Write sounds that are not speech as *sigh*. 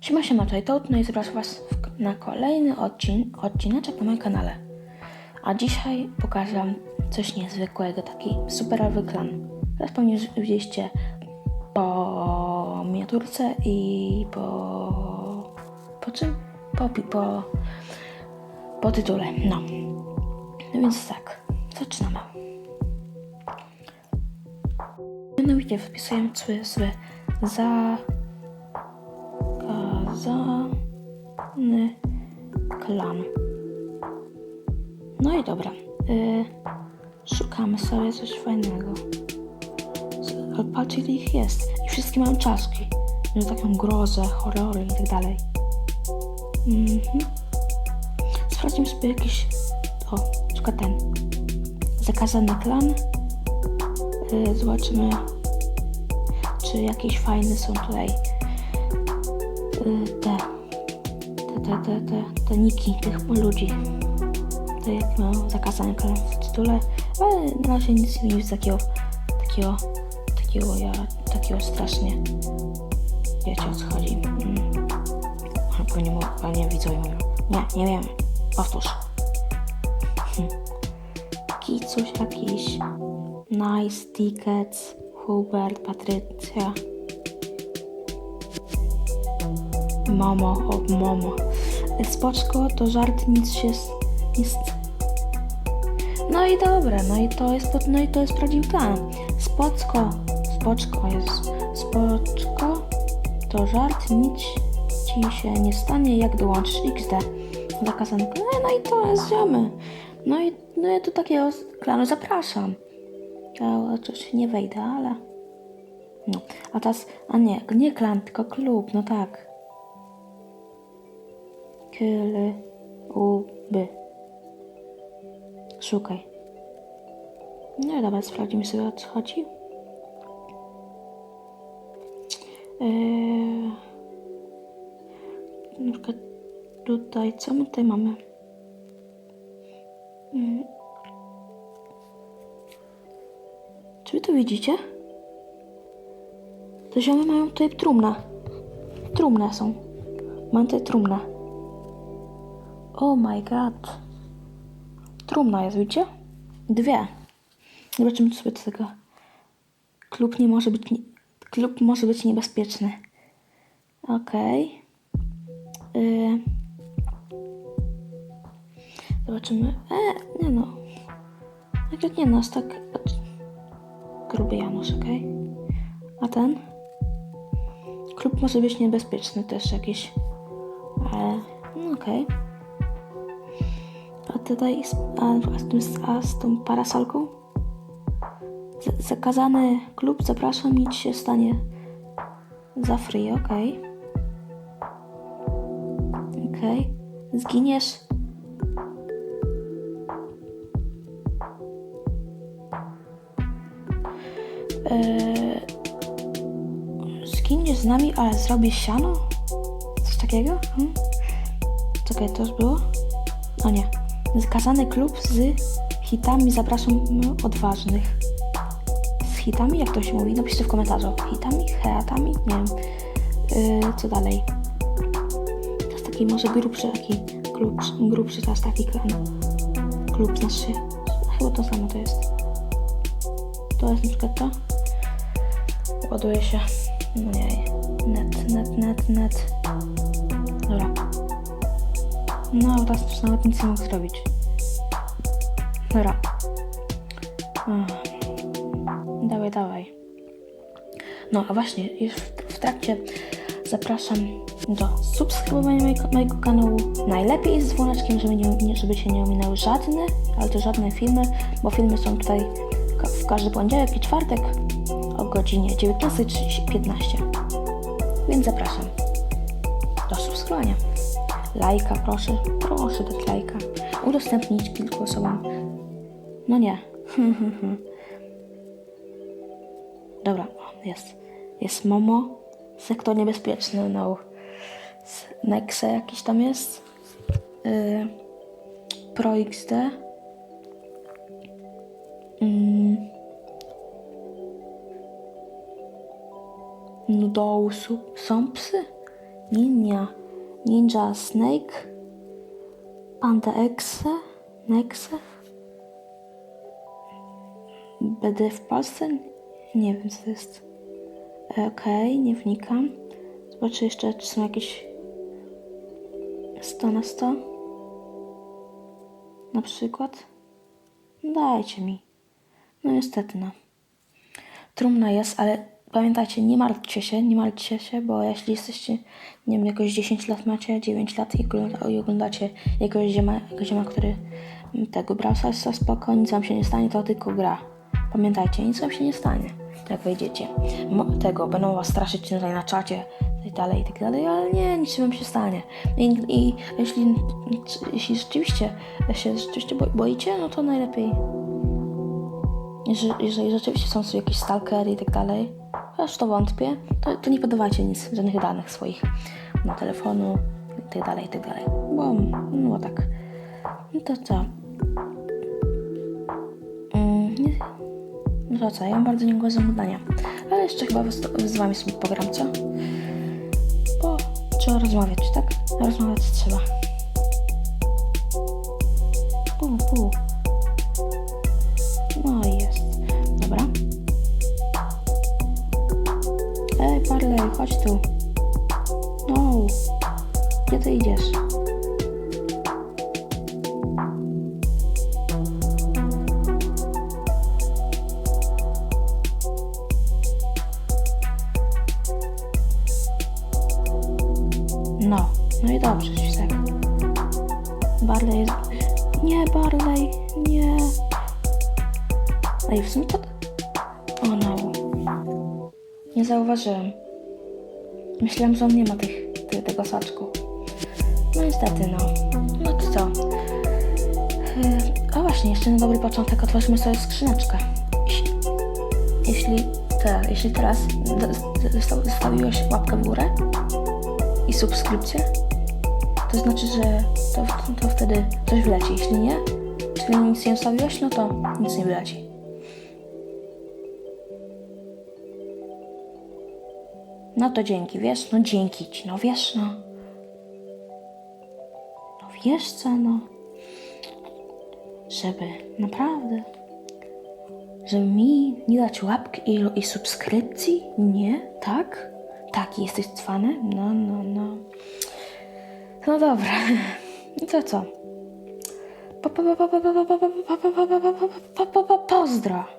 Siema, siema, tutaj Toad, no i zapraszam Was na kolejny odcin odcineczek na moim kanale. A dzisiaj pokażę Wam coś niezwykłego, taki superowy klan. Teraz pewnie już widzieliście po miniaturce i po... po czym? Po, po, po tytule, no. No więc tak, zaczynamy. Mianowicie wpisujemy sobie za zakazany klan. No i dobra. Y, szukamy sobie coś fajnego. Ale patrz ile ich jest. I wszystkie mają czaszki. Mają taką grozę, horrory i tak dalej. Mhm. Sprawdzimy sobie jakiś... O, na ten. Zakazany klan. Y, zobaczymy, czy jakieś fajne są tutaj te, te, te, te, te, te niki tych ludzi. Te jak mają zakazane w tytule, ale na razie nic nie widzę takiego, takiego, takiego, ja, takiego strasznie, wiecie o co chodzi. Mm. Albo nie, mo- ale nie. Nie, wiem. Powtórz. Hm. Kicuś jakiś. Nice Tickets. Hubert, Patrycja. Momo, o Momo. Spoczko, to żart, nic się nie. No i dobra, no i to jest, no i to jest prawdziwy plan. Spoczko, spoczko jest, spoczko, to żart, nic ci się nie stanie, jak dołączysz XD. Zakazany klan, no i to jest ziomy. No i, no i do takiego klanu zapraszam. Ja oczywiście nie wejdę, ale... No, a teraz, a nie, nie klan, tylko klub, no tak. Kyle, uby. Szukaj. No dobra, sprawdzimy sobie o co chodzi. Eee, na przykład tutaj, co my tutaj mamy? Mm. Czy wy to widzicie? Te ziomy mają tutaj trumnę. Trumne są. Mam tutaj trumnę. Oh my god. Trumna jest, widzicie? Dwie. Zobaczymy sobie do tego. Klub nie może być... Nie... Klub może być niebezpieczny. Okej. Y... Zobaczymy. E, nie no. Akurat nie no, jest tak... Gruby Janusz, okej? A ten? Klub może być niebezpieczny też jakiś. Ale... No okej. A tutaj, a, z, tym, a z tą parasolką? Z, zakazany klub, zapraszam, nic się stanie za free, okej. Okej. Zginiesz. Eee, zginiesz z nami, ale zrobisz siano? Coś takiego? Hmm? Czekaj, to już było? O nie. Zakazany klub z hitami zapraszam odważnych. Z hitami? Jak to się mówi? Napiszcie w komentarzu. Hitami? Heatami? Nie wiem. Yy, co dalej? To jest taki może grubszy taki klub, grubszy to jest taki klan. Klub znaczy. Chyba to samo to jest. To jest na przykład to. Ładuje się. No nie. Net, net, net, net. No, teraz już nawet nic nie mogę zrobić. Dobra. Dawaj, dawaj. No, a właśnie, już w, trakcie zapraszam do subskrybowania mojego, mojego kanału. Najlepiej z dzwoneczkiem, żeby, nie, żeby się nie ominęły żadne, ale to żadne filmy, bo filmy są tutaj w każdy poniedziałek i czwartek o godzinie 19.15. Więc zapraszam do subskrybowania. Lajka, proszę, proszę dać lajka. Udostępnić kilku osobom. No nie. *laughs* Dobra, jest. Jest Momo. Sektor niebezpieczny, no. Nexe jakiś tam jest. Yy, Pro XD. Mm. Nudousu. Są psy? Ninja, Ninja Snake, Panda Exe, Nexe, BD w Polsce? Nie wiem co to jest. E, Okej, nie wnikam. Zobaczę jeszcze, czy są jakieś 100 na 100. Na przykład. Dajcie mi. No niestety, no. Trumna jest, ale pamiętajcie, nie martwcie się, nie martwcie się, bo jeśli jesteście, nie wiem, jakoś 10 lat macie, 9 lat i ogląda- i oglądacie jakiegoś ziema, ziema który tego brał salsa, spoko, nic wam się nie stanie, to tylko gra. Pamiętajcie, nic wam się nie stanie, jak wejdziecie. Tego, będą was straszyć tutaj na czacie, i tak dalej, i tak dalej, ale nie, nic wam się stanie. I, i jeśli, jeśli rzeczywiście się rzeczywiście bo- boicie, no to najlepiej jeżeli, jeżeli rzeczywiście są jakieś stalkery i tak dalej, chociaż to wątpię, to, to nie podawajcie nic, żadnych danych swoich na telefonu i tak dalej, i tak. Bo, no tak. No to co? Mm, no to co, ja mam bardzo niemiłe zamówienia. Ale jeszcze chyba z, wami sobie pogram, co? Bo trzeba rozmawiać, tak? Rozmawiać trzeba. Pu. No Ej, Parley, chodź tu. No. Gdzie ty idziesz? No. No i dobrze, Świsek. Barley jest... Nie, Barley, nie. Ej, w sumie to... Nie zauważyłem. Myślałem, że on nie ma tych, ty, tego saczku. No niestety, no. No to co? A właśnie, jeszcze na dobry początek otworzymy sobie skrzyneczkę. Jeśli, jeśli, te, jeśli teraz zostawiłeś łapkę w górę i subskrypcję, to znaczy, że to, to wtedy coś wleci. Jeśli nie, czyli nic nie zostawiłeś, no to nic nie wleci. No to dzięki, wiesz? No dzięki ci, no wiesz, no. No wiesz co, no. Żeby naprawdę, żeby mi nie dać łapki i, i subskrypcji? Nie? Tak? Tak, jesteś cwanem? No, no, no. No dobra. No to co? Pozdro!